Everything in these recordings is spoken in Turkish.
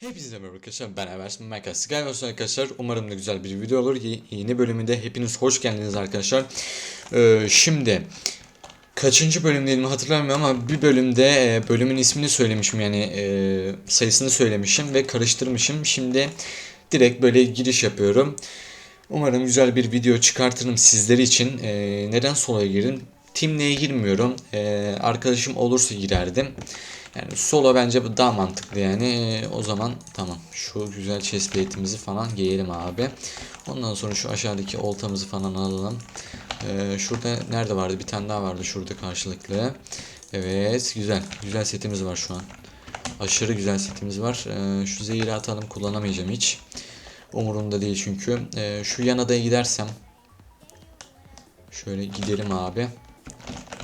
Hepinize merhaba arkadaşlar ben Evers Michael Sky olsun arkadaşlar. Umarım da güzel bir video olur. Ye- yeni bölümünde hepiniz hoş geldiniz arkadaşlar. Ee, şimdi kaçıncı bölümdeydim hatırlamıyorum ama bir bölümde e, bölümün ismini söylemişim yani e, sayısını söylemişim ve karıştırmışım. Şimdi direkt böyle giriş yapıyorum Umarım güzel bir video çıkartırım sizler için. Ee, neden solo'ya girdim? Team'leye girmiyorum. Ee, arkadaşım olursa girerdim. Yani solo bence bu daha mantıklı yani. Ee, o zaman tamam. Şu güzel chest plate'imizi falan giyelim abi. Ondan sonra şu aşağıdaki oltamızı falan alalım. Ee, şurada nerede vardı? Bir tane daha vardı şurada karşılıklı. Evet güzel. Güzel setimiz var şu an. Aşırı güzel setimiz var. Ee, şu zehiri atalım kullanamayacağım hiç. Umurumda değil çünkü. Ee, şu yan adaya gidersem. Şöyle gidelim abi.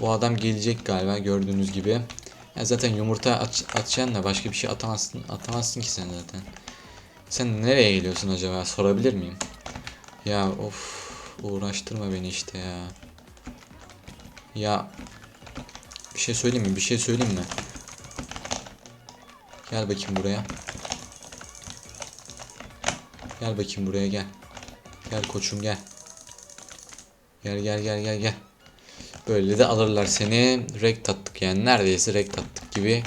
Bu adam gelecek galiba gördüğünüz gibi. Ya zaten yumurta at, atacaksın da başka bir şey atamazsın. Atamazsın ki sen zaten. Sen nereye geliyorsun acaba sorabilir miyim? Ya of uğraştırma beni işte ya. Ya bir şey söyleyeyim mi? Bir şey söyleyeyim mi? Gel bakayım buraya. Gel bakayım buraya gel. Gel koçum gel. Gel gel gel gel gel. Böyle de alırlar seni. Rekt attık yani neredeyse rekt attık gibi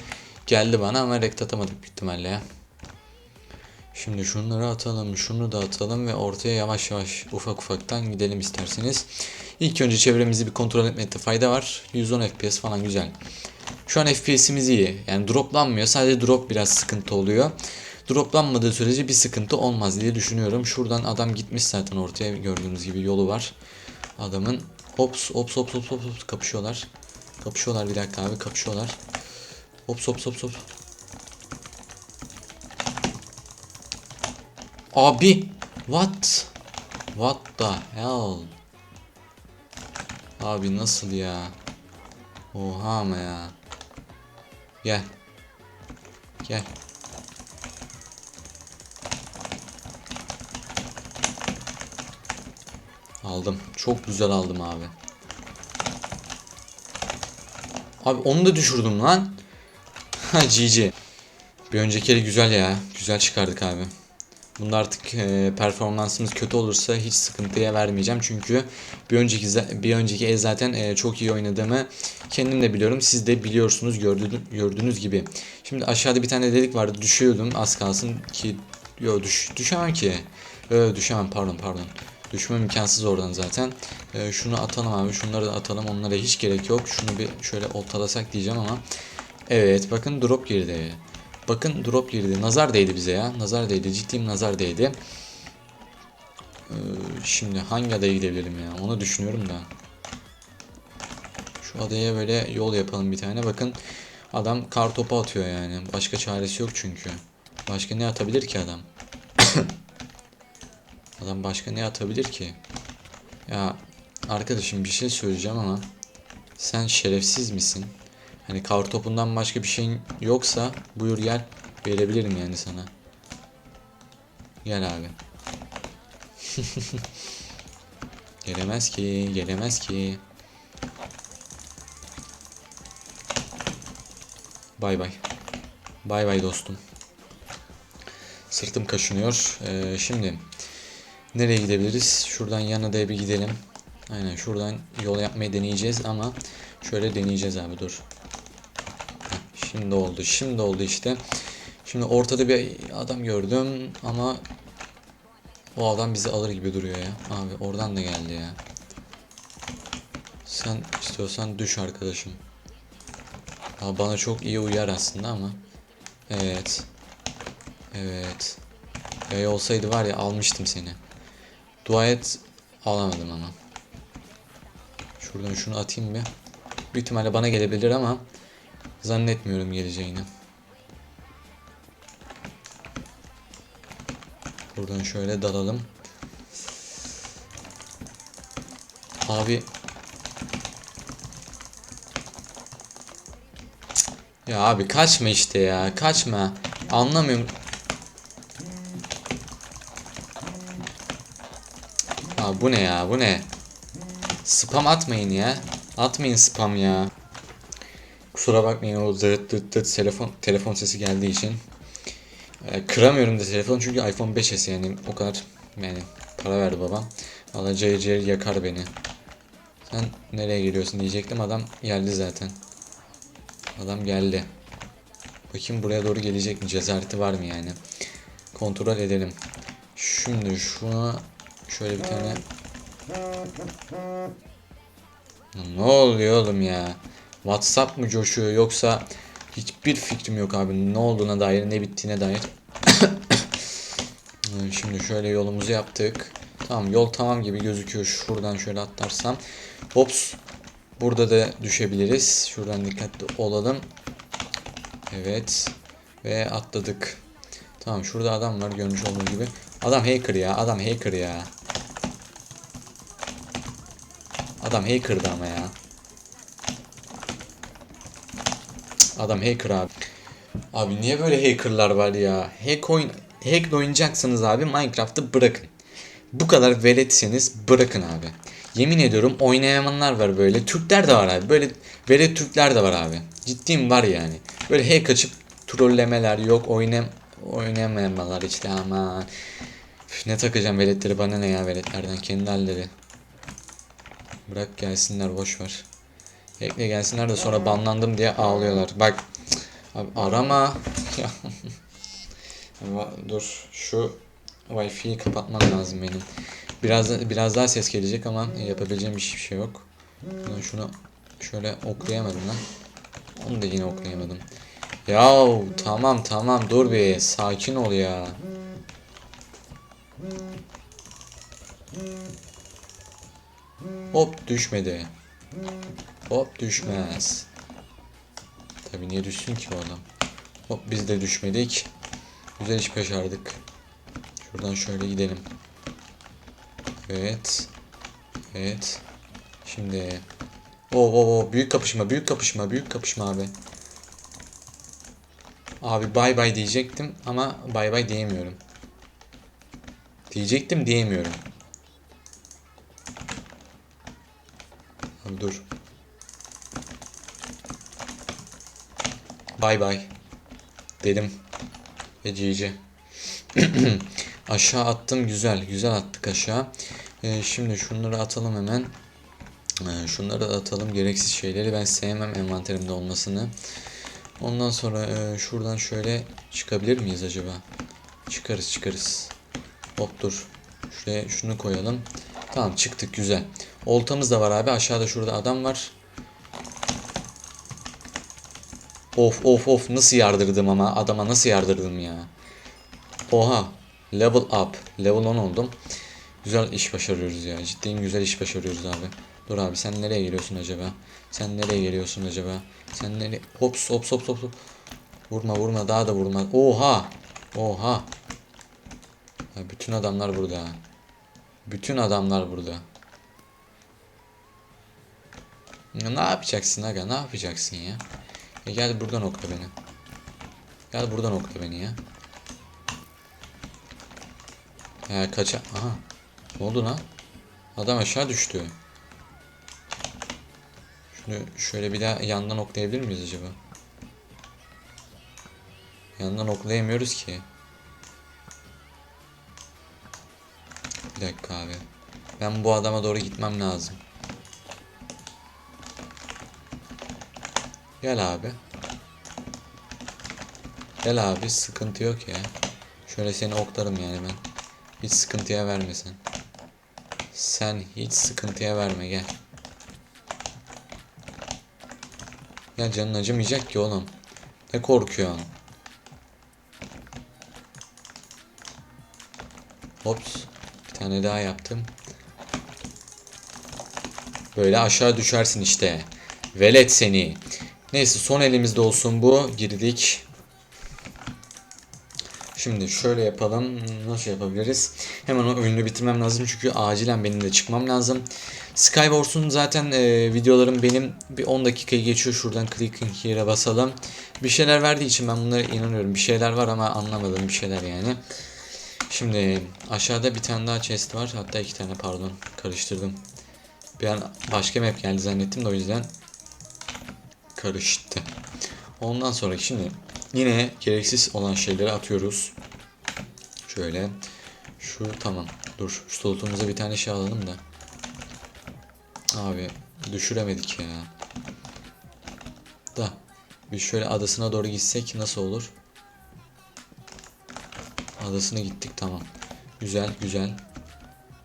geldi bana ama rekt atamadık büyük ihtimalle ya. Şimdi şunları atalım, şunu da atalım ve ortaya yavaş yavaş ufak ufaktan gidelim isterseniz. İlk önce çevremizi bir kontrol etmekte fayda var. 110 FPS falan güzel. Şu an FPS'imiz iyi. Yani droplanmıyor. Sadece drop biraz sıkıntı oluyor. Droplanmadığı sürece bir sıkıntı olmaz diye düşünüyorum. Şuradan adam gitmiş zaten ortaya gördüğünüz gibi yolu var. Adamın hops hops hops hops hops, hops kapışıyorlar. Kapışıyorlar bir dakika abi kapışıyorlar. Hops hops hops hops. Abi what? What the hell? Abi nasıl ya? Oha ama ya. Gel. Gel. Aldım. Çok güzel aldım abi. Abi onu da düşürdüm lan. Ha GG. Bir önceki güzel ya. Güzel çıkardık abi. Bunda artık e, performansımız kötü olursa hiç sıkıntıya vermeyeceğim. Çünkü bir önceki bir önceki el zaten e, çok iyi oynadığımı kendim de biliyorum. Siz de biliyorsunuz gördüğünüz, gördüğünüz gibi. Şimdi aşağıda bir tane delik vardı. Düşüyordum az kalsın ki yo düş düşemem ki. Ö, düşemem pardon pardon. Düşmem imkansız oradan zaten. E, şunu atalım abi. Şunları da atalım. Onlara hiç gerek yok. Şunu bir şöyle oltalasak diyeceğim ama. Evet bakın drop girdi. Bakın drop girdi. Nazar değdi bize ya. Nazar değdi. Ciddiyim nazar değdi. Ee, şimdi hangi adaya gidebilirim ya? Onu düşünüyorum da. Şu adaya böyle yol yapalım bir tane. Bakın adam kar topu atıyor yani. Başka çaresi yok çünkü. Başka ne atabilir ki adam? adam başka ne atabilir ki? Ya arkadaşım bir şey söyleyeceğim ama sen şerefsiz misin? Hani kar topundan başka bir şeyin yoksa buyur gel verebilirim yani sana. Gel abi. gelemez ki, gelemez ki. Bay bay. Bay bay dostum. Sırtım kaşınıyor. Ee, şimdi nereye gidebiliriz? Şuradan yan adaya bir gidelim. Aynen şuradan yol yapmayı deneyeceğiz ama şöyle deneyeceğiz abi dur. Şimdi oldu. Şimdi oldu işte. Şimdi ortada bir adam gördüm ama o adam bizi alır gibi duruyor ya. Abi oradan da geldi ya. Sen istiyorsan düş arkadaşım. Ha, bana çok iyi uyar aslında ama. Evet. Evet. Yay olsaydı var ya almıştım seni. Dua et alamadım ama. Şuradan şunu atayım bir. Büyük ihtimalle bana gelebilir ama Zannetmiyorum geleceğini. Buradan şöyle dalalım. Abi. Ya abi kaçma işte ya. Kaçma. Anlamıyorum. Abi bu ne ya bu ne? Spam atmayın ya. Atmayın spam ya. Kusura bakmayın o dıt dıt dıt telefon telefon sesi geldiği için. Ee, kıramıyorum da telefon çünkü iPhone 5s yani o kadar yani para verdi babam. Valla cayır cayır yakar beni. Sen nereye geliyorsun diyecektim adam geldi zaten. Adam geldi. Bakayım buraya doğru gelecek mi? Cesareti var mı yani? Kontrol edelim. Şimdi şuna şöyle bir tane Ne oluyor oğlum ya? WhatsApp mı coşuyor yoksa hiçbir fikrim yok abi. Ne olduğuna dair ne bittiğine dair. Şimdi şöyle yolumuzu yaptık. Tamam yol tamam gibi gözüküyor. Şuradan şöyle atlarsam. Hops. Burada da düşebiliriz. Şuradan dikkatli olalım. Evet. Ve atladık. Tamam şurada adam var görmüş olduğunuz gibi. Adam hacker ya. Adam hacker ya. Adam hacker'dı ama ya. Adam hacker abi. Abi niye böyle hackerlar var ya? Hack oyun hack oynayacaksınız abi Minecraft'ı bırakın. Bu kadar veletseniz bırakın abi. Yemin ediyorum oynayamayanlar var böyle. Türkler de var abi. Böyle velet Türkler de var abi. Ciddiyim var yani. Böyle hack açıp trollemeler yok oynam oynayamayanlar işte ama Üf, ne takacağım veletleri bana ne ya veletlerden kendi halleri. Bırak gelsinler boş ver. Ekle gelsinler de sonra banlandım diye ağlıyorlar. Bak abi arama. Dur şu Wi-Fi'yi kapatmam lazım benim. Biraz biraz daha ses gelecek ama yapabileceğim bir şey yok. Ben şunu şöyle oklayamadım lan. Onu da yine oklayamadım. Ya tamam tamam dur bir sakin ol ya. Hop düşmedi. Hop düşmez. Tabi niye düşsün ki o adam? Hop biz de düşmedik. Güzel iş başardık. Şuradan şöyle gidelim. Evet. Evet. Şimdi. Oo, oo, oo. büyük kapışma, büyük kapışma, büyük kapışma abi. Abi bay bay diyecektim ama bay bay diyemiyorum. Diyecektim diyemiyorum. Abi dur. Bay bay. Dedim. Ve GG. aşağı attım güzel. Güzel attık aşağı. Ee, şimdi şunları atalım hemen. Ee, şunları da atalım. Gereksiz şeyleri ben sevmem envanterimde olmasını. Ondan sonra e, şuradan şöyle çıkabilir miyiz acaba? Çıkarız çıkarız. Hop dur. Şuraya şunu koyalım. Tamam çıktık güzel. Oltamız da var abi. Aşağıda şurada adam var. Of of of nasıl yardırdım ama adama nasıl yardırdım ya. Oha. Level up. Level 10 oldum. Güzel iş başarıyoruz ya. Ciddiyim güzel iş başarıyoruz abi. Dur abi sen nereye geliyorsun acaba? Sen nereye geliyorsun acaba? Sen nereye? Hops hops hops hops. Vurma vurma daha da vurma. Oha. Oha. Ya bütün adamlar burada. Bütün adamlar burada. Ya ne yapacaksın aga? Ne yapacaksın ya? ya gel buradan okla beni. Gel buradan okla beni ya. Ya kaça... Aha. Ne oldu lan? Adam aşağı düştü. Şunu şöyle bir daha yandan oklayabilir miyiz acaba? Yandan oklayamıyoruz ki. Bir dakika abi. Ben bu adama doğru gitmem lazım. Gel abi. Gel abi sıkıntı yok ya. Şöyle seni oklarım yani ben. Hiç sıkıntıya verme sen. Sen hiç sıkıntıya verme gel. Ya canın acımayacak ki oğlum. Ne korkuyorsun? Hops. Tane daha yaptım. Böyle aşağı düşersin işte. Velet seni. Neyse son elimizde olsun bu. Girdik. Şimdi şöyle yapalım. Nasıl yapabiliriz? Hemen o oyunu bitirmem lazım çünkü acilen benim de çıkmam lazım. Skywars'un zaten e, videolarım benim bir 10 dakikayı geçiyor. Şuradan clicking here'e basalım. Bir şeyler verdiği için ben bunlara inanıyorum. Bir şeyler var ama anlamadım bir şeyler yani. Şimdi aşağıda bir tane daha chest var. Hatta iki tane pardon. Karıştırdım. Bir an başka map geldi zannettim de o yüzden karıştı. Ondan sonra şimdi yine gereksiz olan şeyleri atıyoruz. Şöyle. Şu tamam. Dur. Şu slotumuza bir tane şey alalım da. Abi düşüremedik ya. Da. Bir şöyle adasına doğru gitsek nasıl olur? Adasına gittik tamam. Güzel güzel.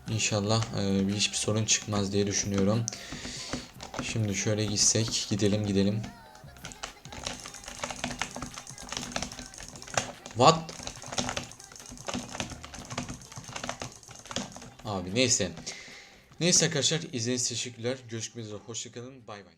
İnşallah e, bir hiçbir sorun çıkmaz diye düşünüyorum. Şimdi şöyle gitsek gidelim gidelim. What? Abi neyse. Neyse arkadaşlar izlediğiniz teşekkürler. Görüşmek üzere. Hoşçakalın. Bay bay.